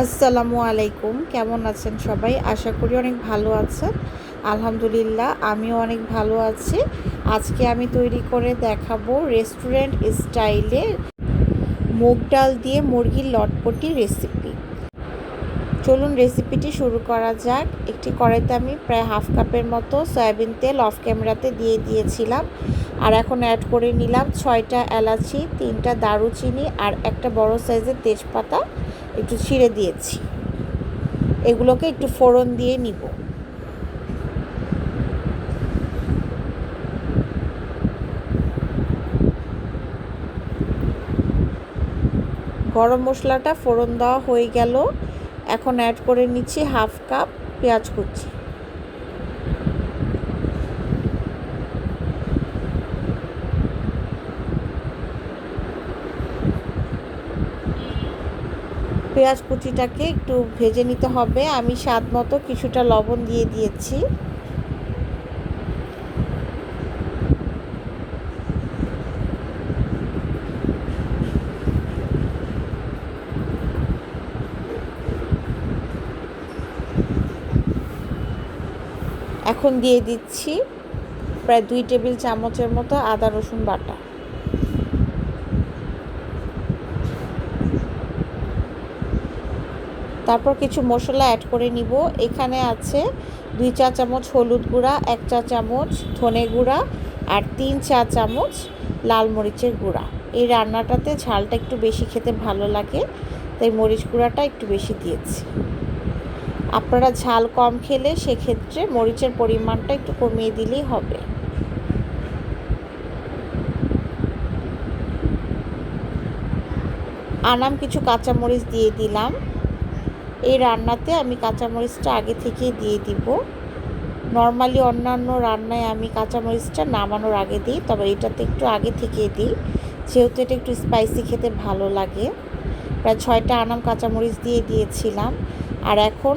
আসসালামু আলাইকুম। কেমন আছেন সবাই? আশা করি অনেক ভালো আছেন। আলহামদুলিল্লাহ, আমিও অনেক ভালো আছি। আজকে আমি তৈরি করে দেখাবো রেস্টুরেন্ট স্টাইলে মুগ ডাল দিয়ে মুরগির লটপটি রেসিপি। চলুন রেসিপিটি শুরু করা যাক। একটি কড়াইতে আমি প্রায় হাফ কাপের মতো সয়াবিন তেল অফ ক্যামেরাতে দিয়ে দিয়েছিলাম। আর এখন অ্যাড করে নিলাম ছয়টা এলাচি, তিনটা দারুচিনি আর একটা বড় সাইজের তেজপাতা। একটু ছিঁড়ে দিয়েছি। এগুলোকে একটু ফোড়ন দিয়ে নিব। গরম মশলাটা ফোড়ন দেওয়া হয়ে গেল। এখন অ্যাড করে নিচ্ছি হাফ কাপ পেঁয়াজ কুচি। পেঁয়াজ কুচিটাকে একটু ভেজে নিতে হবে। আমি স্বাদ মতো কিছুটা লবণ দিয়ে দিয়েছি। এখন দিয়ে দিচ্ছি প্রায় দুই টেবিল চামচের মতো আদা রসুন বাটা। তারপর কিছু মশলা অ্যাড করে নিব। এখানে আছে দুই চা চামচ হলুদ গুঁড়া, এক চা চামচ ধনে গুঁড়া আর তিন চা চামচ লাল মরিচের গুঁড়া। এই রান্নাটাতে ঝালটা একটু বেশি খেতে ভালো লাগে, তাই মরিচ গুঁড়াটা একটু বেশি দিয়েছি। আপনারা ঝাল কম খেলে সেক্ষেত্রে মরিচের পরিমাণটা একটু কমিয়ে দিলেই হবে। আনাম কিছু কাঁচামরিচ দিয়ে দিলাম। এই রান্নাতে আমি কাঁচামরিচটা আগে থেকেই দিয়ে দিব। নর্মালি অন্যান্য রান্নায় আমি কাঁচামরিচটা নামানোর আগে দিই, তবে এটাতে একটু আগে থেকেই দিই। যেহেতু এটা একটু স্পাইসি খেতে ভালো লাগে। প্রায় ছয়টা আনাম কাঁচামরিচ দিয়ে দিয়েছিলাম। আর এখন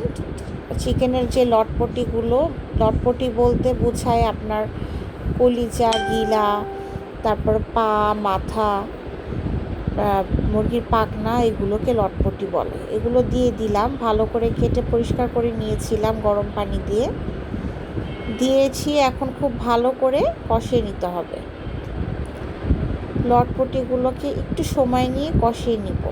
চিকেনের যে লটপটিগুলো, লটপটি বলতে বোঝায় আপনার কলিজা, গিলা, তারপর পা, মাথা মুরগির পাখনা এগুলোকে লটপটি বলে। এগুলো দিয়ে দিলাম, ভালো করে কেটে পরিষ্কার করে নিয়েছিলাম গরম পানি দিয়ে। দিয়েছি, এখন খুব ভালো করে কষিয়ে নিতে হবে। লটপটিগুলোকে একটু সময় নিয়ে কষিয়ে নিব।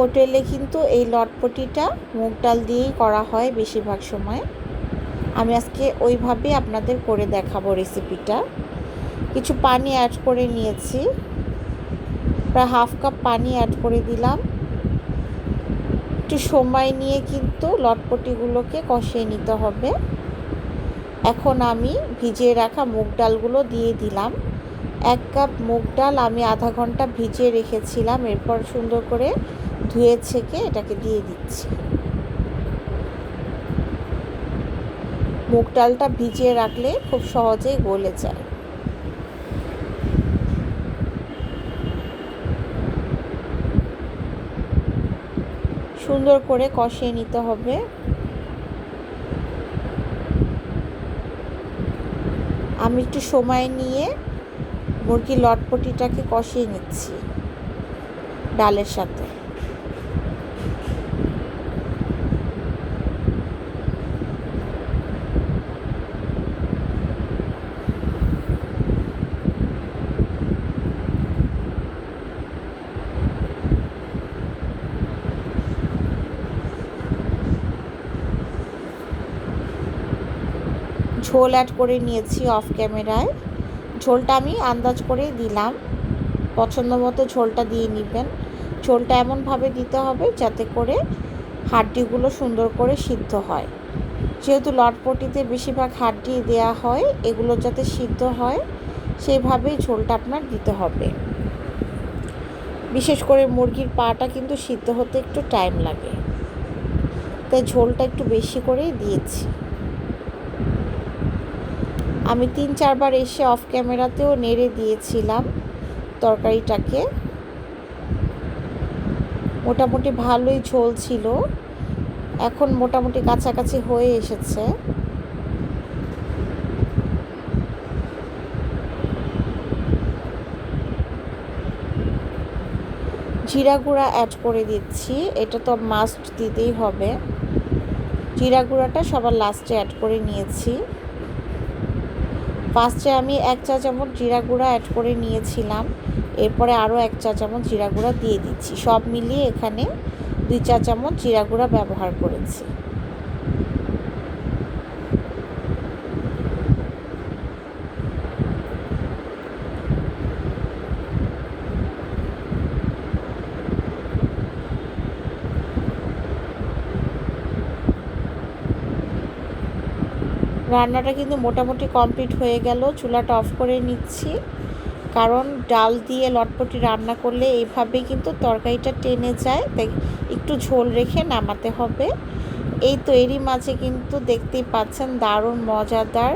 হোটেলে কিন্তু এই লটপটিটা মুগ ডাল দিয়েই করা হয় বেশিরভাগ সময়। আমি আজকে ওইভাবে আপনাদের করে দেখাবো রেসিপিটা কিছু পানি অ্যাড করে নিয়েছি। প্রায় হাফ কাপ পানি অ্যাড করে দিলাম। একটু সময় নিয়ে কিন্তু লটপটিগুলোকে কষিয়ে নিতে হবে। এখন আমি ভিজিয়ে রাখা মুগ ডালগুলো দিয়ে দিলাম। এক কাপ মুগ ডাল আমি আধা ঘণ্টা ভিজিয়ে রেখেছিলাম। এরপর সুন্দর করে ধুয়ে ছেঁকে এটাকে দিয়ে দিচ্ছি। মুগ ডালটা ভিজিয়ে রাখলে খুব সহজেই গলে যায়। সুন্দর করে কষিয়ে নিতে হবে। আমি একটু সময় নিয়ে মুরগির লটপটিটাকে কষিয়ে নিচ্ছি ডালের সাথে। ঝোল অ্যাড করে নিয়েছি অফ ক্যামেরায় ঝোলটা আমি আন্দাজ করে দিলাম। পছন্দ মতো ঝোলটা দিয়ে নেবেন। ঝোলটা এমনভাবে দিতে হবে যাতে করে হাড্ডিগুলো সুন্দর করে সিদ্ধ হয়। যেহেতু লটপটিতে বেশিরভাগ হাড্ডি দেওয়া হয়, এগুলো যাতে সিদ্ধ হয়, সেইভাবেই ঝোলটা আপনার দিতে হবে। বিশেষ করে মুরগির পাটা কিন্তু সিদ্ধ হতে একটু টাইম লাগে। তাই ঝোলটা একটু বেশি করেই দিয়েছি। আমি তিন, চারবার এসে অফ ক্যামেরাতেও নেড়ে দিয়েছিলাম তরকারিটাকে। মোটামুটি ভালোই ঝোল ছিল এখন মোটামুটি কাছাকাছি হয়ে এসেছে। জিরা গুঁড়া অ্যাড করে দিচ্ছি। এটা তো মাস্ট দিতেই হবে। জিরা গুঁড়াটা সবার লাস্টে অ্যাড করে নিয়েছি। ফার্স্টে আমি এক চা চামচ জিরা গুঁড়া অ্যাড করে নিয়েছিলাম। এরপরে আরও এক চা চামচ জিরা গুঁড়া দিয়ে দিচ্ছি। সব মিলিয়ে এখানে দুই চা চামচ জিরা গুঁড়া ব্যবহার করেছি। রান্নাটা কিন্তু মোটামুটি কমপ্লিট হয়ে গেল। চুলাটা অফ করে নিচ্ছি। কারণ ডাল দিয়ে লটপটি রান্না করলে এইভাবেই কিন্তু তরকারিটা টেনে যায়। তাই একটু ঝোল রেখে নামাতে হবে। এই তো এরই মাঝে কিন্তু দেখতেই পাচ্ছেন দারুণ মজাদার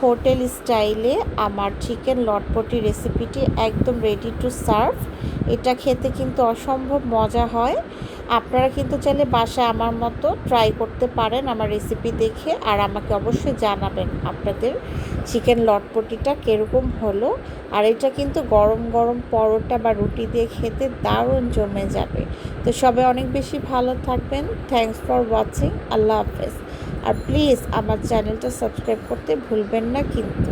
হোটেল স্টাইলে আমার চিকেন লটপটি রেসিপিটি একদম রেডি টু সার্ভ এটা খেতে কিন্তু অসম্ভব মজা হয়। আপনারা কিন্তু চাইলে বাসায় আমার মতো ট্রাই করতে পারেন আমার রেসিপি দেখে। আর আমাকে অবশ্যই জানাবেন আপনাদের চিকেন লটপটিটা কীরকম হলো। আর এটা কিন্তু গরম গরম পরোটা বা রুটি দিয়ে খেতে দারুণ জমে যাবে। তো সবাই অনেক বেশি ভালো থাকবেন। থ্যাংকস ফর ওয়াচিং আল্লাহ হাফেজ। আর প্লিজ আমার চ্যানেলটা সাবস্ক্রাইব করতে ভুলবেন না কিন্তু।